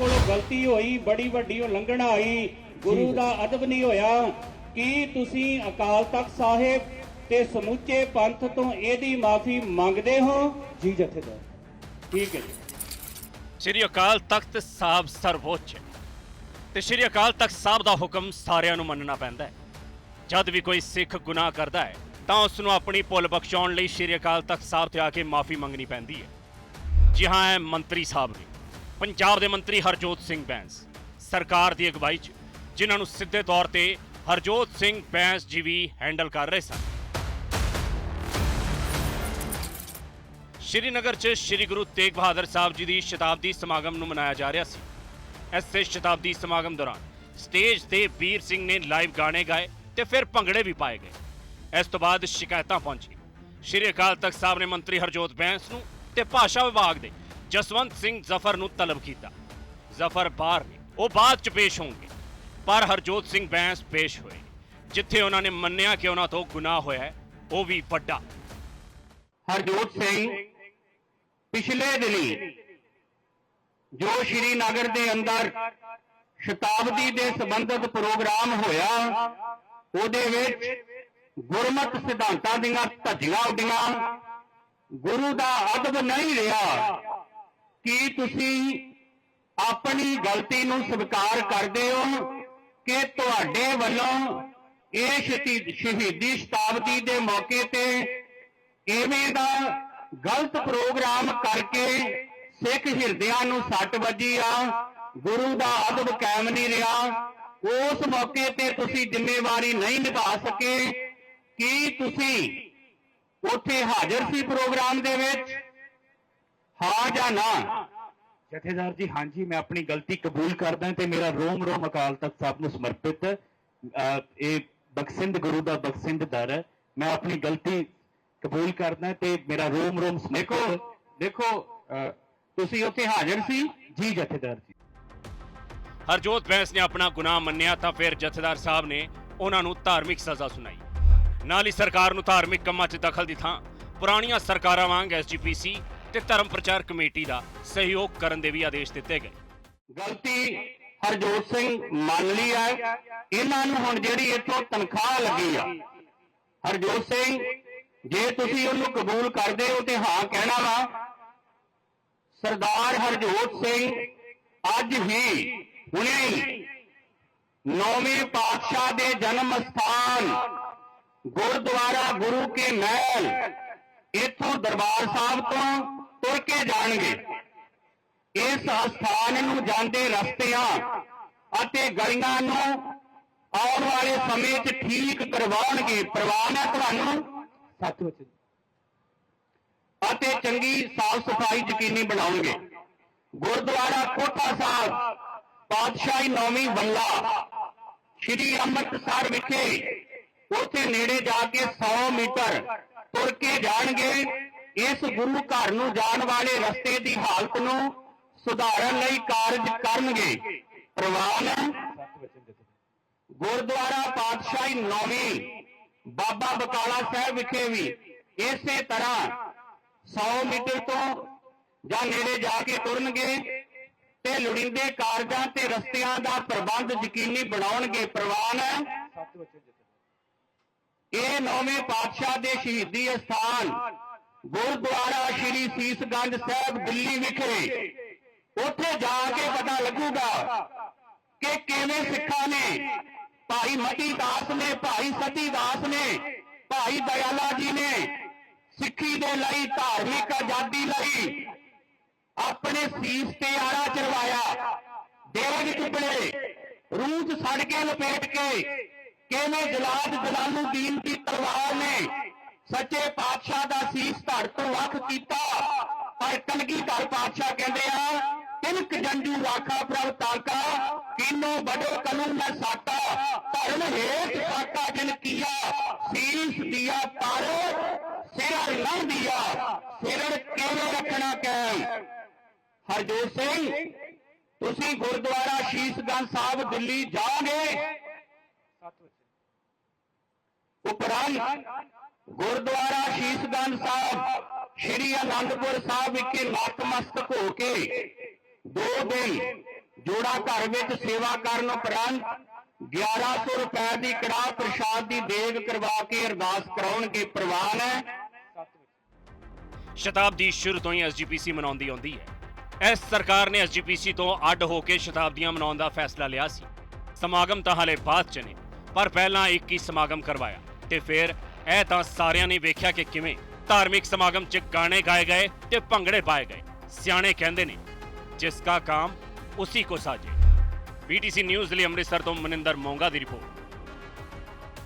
ਕੋਲੋਂ ਗਲਤੀ ਹੋਈ ਬੜੀ ਵੱਡੀ ਉਲੰਘਣਾ ਹੋਈ ਗੁਰੂ ਦਾ ਅਦਬ ਨਹੀਂ ਹੋਇਆ। ਕੀ ਤੁਸੀਂ ਅਕਾਲ ਤਖਤ ਸਾਹਿਬ ਤੇ ਸਮੁੱਚੇ ਪੰਥ ਤੋਂ ਇਹਦੀ ਮਾਫੀ ਮੰਗਦੇ ਹੋ? ਜੀ ਜਥੇਦਾਰ। ਠੀਕ ਹੈ ਜੀ। ਸ੍ਰੀ ਅਕਾਲ ਤਖਤ ਸਾਹਿਬ ਸਰਵੋੱਚ। ਹੈ ਤੇ ਸ੍ਰੀ ਅਕਾਲ ਤਖਤ ਸਾਹਿਬ ਦਾ ਹੁਕਮ ਸਾਰਿਆਂ ਨੂੰ ਮੰਨਣਾ ਪੈਂਦਾ ਹੈ। ਜਦ ਵੀ ਕੋਈ ਸਿੱਖ ਗੁਨਾਹ ਕਰਦਾ ਹੈ ਤਾਂ ਉਸ ਨੂੰ ਆਪਣੀ ਭੁੱਲ ਬਖਸ਼ਾਉਣ ਲਈ ਸ੍ਰੀ ਅਕਾਲ ਤਖਤ ਸਾਹਿਬ ਤੇ ਆ ਕੇ ਮਾਫੀ ਮੰਗਣੀ ਪੈਂਦੀ ਹੈ। ਜੀ ਹਾਂ ਇਹ ਮੰਤਰੀ ਸਾਹਿਬ ਨੇ। ਪੰਜਾਬ ਦੇ ਮੰਤਰੀ ਹਰਜੋਤ ਸਿੰਘ ਬੈਂਸ। ਸਰਕਾਰ ਦੀ ਅਗਵਾਈ 'ਚ, ਜਿਨ੍ਹਾਂ ਨੂੰ ਸਿੱਧੇ ਤੌਰ ਤੇ ਹਰਜੋਤ ਸਿੰਘ ਬੈਂਸ ਜੀ ਵੀ ਹੈਂਡਲ ਕਰ ਰਹੇ ਸਨ। ਸ਼੍ਰੀਨਗਰ 'ਚ ਸ਼੍ਰੀ ਗੁਰੂ ਤੇਗ ਬਹਾਦਰ ਸਾਹਿਬ ਜੀ ਦੀ ਸ਼ਤਾਬਦੀ ਸਮਾਗਮ ਨੂੰ ਮਨਾਇਆ ਜਾ ਰਿਹਾ ਸੀ। ਇਸੇ ਸ਼ਤਾਬਦੀ ਸਮਾਗਮ ਦੌਰਾਨ ਸਟੇਜ ਤੇ ਵੀਰ ਸਿੰਘ ਨੇ ਲਾਈਵ ਗਾਣੇ ਗਾਏ ਤੇ ਫਿਰ ਭੰਗੜੇ ਵੀ ਪਾਏ ਗਏ। ਇਸ ਤੋਂ ਬਾਅਦ ਸ਼ਿਕਾਇਤਾਂ ਪਹੁੰਚੀ ਸ਼੍ਰੀ ਅਕਾਲ ਤਖਤ ਸਾਹਿਬ ਨੇ ਮੰਤਰੀ ਹਰਜੋਤ ਬੈਂਸ ਨੂੰ ਤੇ ਭਾਸ਼ਾ ਵਿਭਾਗ ਦੇ ਜਸਵੰਤ ਸਿੰਘ ਜ਼ਫਰ ਨੂੰ ਤਲਬ ਕੀਤਾ। ਜ਼ਫਰ ਬਾਹਰ ਨੇ, ਉਹ ਬਾਅਦ ਚ ਪੇਸ਼ ਹੋਣਗੇ। ਪਰ ਹਰਜੋਤ ਸਿੰਘ ਬੈਂਸ ਪੇਸ਼ ਹੋਏ ਜਿੱਥੇ ਉਹਨਾਂ ਨੇ ਮੰਨਿਆ ਕਿ ਉਹਨਾਂ ਤੋਂ ਗੁਨਾਹ ਹੋਇਆ ਹੈ, ਉਹ ਵੀ ਵੱਡਾ। ਹਰਜੋਤ ਸਿੰਘ, ਪਿਛਲੇ ਦਿਨੀ ਜੋ ਸ਼੍ਰੀਨਗਰ ਦੇ ਅੰਦਰ ਸ਼ਤਾਬਦੀ ਦੇ ਸੰਬੰਧਿਤ ਪ੍ਰੋਗਰਾਮ ਹੋਇਆ, ਉਹਦੇ ਵਿੱਚ ਗੁਰਮਤ ਸਿਧਾਂਤਾਂ ਦੀਆਂ ਧੱਜੀਆਂ ਉੱਡੀਆਂ। ਗੁਰੂ ਦਾ ਅਦਬ ਨਹੀਂ ਰਿਹਾ। ਕੀ ਤੁਸੀਂ ਆਪਣੀ ਗਲਤੀ ਨੂੰ ਸਵੀਕਾਰ ਕਰਦੇ ਹੋ ਕਿ ਤੁਹਾਡੇ ਵੱਲੋਂ ਇਹ ਸ਼ਹੀਦੀ ਸ਼ਤਾਬਦੀ ਦੇ ਮੌਕੇ ਤੇ ਐਵੇਂ ਦਾ ਗਲਤ ਪ੍ਰੋਗਰਾਮ ਕਰਕੇ ਸਿੱਖ ਹਿਰਦਿਆਂ ਨੂੰ ਸੱਟ ਵੱਜੀ ਆ, ਗੁਰੂ ਦਾ ਅਦਬ ਕਾਇਮ ਨਹੀਂ ਰਿਹਾ, ਉਸ ਮੌਕੇ ਤੇ ਤੁਸੀਂ ਜ਼ਿੰਮੇਵਾਰੀ ਨਹੀਂ ਨਿਭਾ ਸਕੇ, ਕੀ ਤੁਸੀਂ ਉੱਥੇ ਹਾਜ਼ਰ ਸੀ ਪ੍ਰੋਗਰਾਮ ਦੇ ਵਿੱਚ? ਹਾਂ ਜਾਂ ਨਾ? ਜਥੇਦਾਰ ਜੀ ਹਾਂਜੀ ਮੈਂ ਆਪਣੀ ਗਲਤੀ ਕਬੂਲ ਕਰਦਾ ਤੇ ਮੇਰਾ ਰੋਮ ਰੋਮ ਅਕਾਲ ਤਖਤ ਸਾਹਿਬ ਨੂੰ ਸਮਰਪਿਤ ਇਹ ਬਖਸ਼ਿੰਦ ਗੁਰੂ ਦਾ ਬਖਸ਼ਿੰਦ ਦਰ ਹੈ। ਮੈਂ ਆਪਣੀ ਗਲਤੀ ਕਬੂਲ ਕਰਦਾ ਤੇ ਮੇਰਾ ਰੋਮ ਰੋਮ ਦੇਖੋ ਦੇਖੋ ਤੁਸੀਂ ਉੱਥੇ ਹਾਜ਼ਰ ਸੀ? ਜੀ ਜਥੇਦਾਰ ਜੀ। ਹਰਜੋਤ ਬੈਂਸ ਨੇ ਆਪਣਾ ਗੁਨਾਹ ਮੰਨਿਆ ਤਾਂ ਫਿਰ ਜਥੇਦਾਰ ਸਾਹਿਬ ਨੇ ਉਹਨਾਂ ਨੂੰ ਧਾਰਮਿਕ ਸਜ਼ਾ ਸੁਣਾਈ। ਨਾਲ ਹੀ ਸਰਕਾਰ ਨੂੰ ਧਾਰਮਿਕ ਕੰਮਾਂ 'ਚ ਦਖਲ ਦੀ ਥਾਂ। ਪੁਰਾਣੀਆਂ ਸਰਕਾਰਾਂ ਵਾਂਗ ਐਸਜੀਪੀਸੀ ਤੇ ਧਰਮ ਪ੍ਰਚਾਰ ਕਮੇਟੀ ਦਾ ਸਹਿਯੋਗ ਕਰਨ ਦੇ ਵੀ ਆਦੇਸ਼ ਦਿੱਤੇ ਗਏ। ਗਲਤੀ ਹਰਜੋਤ ਸਿੰਘ ਮੰਨ ਲਈ ਹੈ ਇਹਨਾਂ ਨੂੰ ਹੁਣ ਜਿਹੜੀ ਇੱਥੋਂ ਤਨਖਾਹ ਲੱਗੀ ਆ। ਹਰਜੋਤ ਸਿੰਘ, ਜੇ ਤੁਸੀਂ ਉਹਨੂੰ ਕਬੂਲ ਕਰਦੇ ਹੋ ਤੇ ਹਾਂ ਕਹਿਣਾ ਵਾ। ਸਰਦਾਰ ਹਰਜੋਤ ਸਿੰਘ ਅੱਜ ਹੀ ਹੁਣੇ ਨੌਵੇਂ ਪਾਤਸ਼ਾਹ ਦੇ ਜਨਮ ਸਥਾਨ ਗੁਰਦੁਆਰਾ ਗੁਰੂ ਕੇ ਮਹਿਲ, ਇੱਥੋਂ ਦਰਬਾਰ ਸਾਹਿਬ ਤੋਂ ਤੁਰ ਕੇ ਜਾਣਗੇ। ਇਸ ਸਥਾਨ ਨੂੰ ਜਾਂਦੇ ਰਸਤਿਆਂ ਅਤੇ ਗਲੀਆਂ ਨੂੰ ਆਉਣ ਵਾਲੇ ਸਮੇਂ 'ਚ ਠੀਕ ਕਰਵਾਉਣਗੇ। ਪ੍ਰਵਾਨ ਹੈ ਤੁਹਾਨੂੰ ਸੱਚ ਵਿੱਚ ਅਤੇ ਚੰਗੀ ਸਾਫ਼ ਸਫ਼ਾਈ ਯਕੀਨੀ ਬਣਾਉਣਗੇ। ਗੁਰਦੁਆਰਾ ਕੋਠਾ ਸਾਹਿਬ ਪਾਤਸ਼ਾਹੀ ਨੌਵੀਂ ਵੱਲਾ ਸ਼੍ਰੀ ਅੰਮ੍ਰਿਤਸਰ ਵਿਖੇ ਉੱਥੇ ਨੇੜੇ ਜਾ ਕੇ 100 ਮੀਟਰ ਤੁਰ ਕੇ ਜਾਣਗੇ। ਇਸ ਗੁਰੂ ਘਰ ਨੂੰ ਜਾਣ ਵਾਲੇ ਰਸਤੇ ਦੀ ਹਾਲਤ ਨੂੰ ਸੁਧਾਰਨ ਲਈ ਕਾਰਜ ਕਰਨਗੇ। ਪ੍ਰਵਾਨ ਗੁਰਦੁਆਰਾ ਪਾਤਸ਼ਾਹੀ ਨੌਵੀਂ, ਬਾਬਾ ਬਕਾਲਾ ਸਾਹਿਬ ਵਿਖੇ ਵੀ ਇਸੇ ਤਰ੍ਹਾਂ 100 ਮੀਟਰ ਤੋਂ ਜਾਂ ਨੇੜੇ ਜਾ ਕੇ ਤੁਰਨਗੇ ਤੇ ਲੋੜੀਂਦੇ ਕਾਰਜਾਂ ਤੇ ਰਸਤਿਆਂ ਦਾ ਪ੍ਰਬੰਧ ਯਕੀਨੀ ਬਣਾਉਣਗੇ। ਪ੍ਰਵਾਨ ਹੈ ਇਹ ਨੌਵੇਂ ਪਾਤਸ਼ਾਹ ਦੇ ਸ਼ਹੀਦੀ ਅਸਥਾਨ ਗੁਰਦੁਆਰਾ ਸ਼੍ਰੀ ਸੀਸਗੰਜ ਸਾਹਿਬ ਦਿੱਲੀ ਵਿਖੇ ਉੱਥੇ ਜਾ ਕੇ ਪਤਾ ਲੱਗੂਗਾ ਕਿ ਕਿਵੇਂ ਸਿੱਖਾਂ ਨੇ ਭਾਈ ਮਤੀ ਦਾਸ ਨੇ, ਭਾਈ ਸਤੀ ਦਾਸ ਨੇ, ਭਾਈ ਦਇਆਲਾ ਜੀ ਨੇ ਸਿੱਖੀ ਦੇ ਲਈ, ਧਾਰਮਿਕ ਆਜ਼ਾਦੀ ਲਈ ਆਪਣੇ ਸੀਸ ਤੇ ਆਰਾ ਚੜਵਾਇਆ ਦੇਵ ਟੁਕੜੇ ਰੂਹ 'ਚ ਸੜ ਕੇ ਲਪੇਟ ਕੇ ਕਿਵੇਂ ਜਲਾਦ ਜਲਾਲੂਦੀਨ ਦੀ ਤਲਵਾਰ ਨੇ ਸੱਚੇ ਪਾਤਸ਼ਾਹ ਦਾ ਸੀਸ ਧੜ ਤੋਂ ਵੱਖ ਕੀਤਾ। ਪਰ ਕਲਗੀਧਰ ਪਾਤਸ਼ਾਹ ਕਹਿੰਦੇ ਆ ਤਿਲਕ ਜੰਜੂ ਰਾਖਾ ਪ੍ਰਭ ਤਾਕਾ ਕੀਨੋ ਬੜੋ ਕਲੂ ਮੈਂ ਸਾਟਾ ਧਰਮ ਹੇਤ ਸਾਟਾ ਜਿਨ ਕੀਆ ਸੀਸ ਦਿਆ ਪਰ ਸਿਰ ਲੰਘ ਦਿਆ ਸਿਰ ਕਿਵੇਂ ਰੱਖਣਾ ਕਾਇਮ ਹਰਜੋਤ ਸਿੰਘ ਤੁਸੀਂ ਗੁਰਦੁਆਰਾ ਸ਼ੀਸ਼ਗੰਜ ਸਾਹਿਬ ਦਿੱਲੀ ਜਾਓਗੇ? ਉਪਰੰਤ ਗੁਰਦੁਆਰਾ ਸ਼ੀਸ਼ਗੰਜ ਸਾਹਿਬ, ਸ਼੍ਰੀ ਅਨੰਦਪੁਰ ਸਾਹਿਬ ਵਿਖੇ ਨਤਮਸਤਕ ਹੋ ਕੇ ਦੋ ਦਿਨ ਜੋੜਾ ਘਰ ਵਿੱਚ ਸੇਵਾ ਕਰਨ ਉਪਰੰਤ 1100 ਰੁਪਏ ਦੀ ਕੜਾਹ ਪ੍ਰਸ਼ਾਦ ਦੀ ਦੇਗ ਕਰਵਾ ਕੇ ਅਰਦਾਸ ਕਰਾਉਣਗੇ ਪ੍ਰਵਾਨ ਹੈ। ਸ਼ਤਾਬਦੀ ਸ਼ੁਰੂ ਤੋਂ ਹੀ ਐਸਜੀਪੀਸੀ ਮਨਾਉਂਦੀ ਆਉਂਦੀ ਹੈ। ਇਸ ਸਰਕਾਰ ਨੇ ਐਸਜੀਪੀਸੀ ਤੋਂ ਅੱਡ ਹੋ ਕੇ ਸ਼ਤਾਬਦੀਆਂ ਮਨਾਉਣ ਦਾ ਫੈਸਲਾ ਲਿਆ ਸੀ। ਸਮਾਗਮ ਤਾਂ ਹਾਲੇ ਬਾਅਦ ਚ ਨੇ, ਪਰ ਪਹਿਲਾਂ ਇੱਕ ਹੀ ਸਮਾਗਮ ਕਰਵਾਇਆ ਤੇ ਫਿਰ ਇਹ ਤਾਂ ਸਾਰਿਆਂ ਨੇ ਵੇਖਿਆ ਕਿ ਕਿਵੇਂ ਧਾਰਮਿਕ ਸਮਾਗਮ 'ਚ ਗਾਣੇ ਗਾਏ ਗਏ ਤੇ ਭੰਗੜੇ ਪਾਏ ਗਏ। ਸਿਆਣੇ ਕਹਿੰਦੇ ਨੇ, ਜਿਸ ਦਾ ਕਾਮ ਉਸੇ ਕੋ ਸਾਜੇ। ਪੀਟੀਸੀ ਨਿਊਜ਼ ਲਈ ਅੰਮ੍ਰਿਤਸਰ ਤੋਂ ਮਨਿੰਦਰ ਮੋਂਗਾ ਦੀ ਰਿਪੋਰਟ।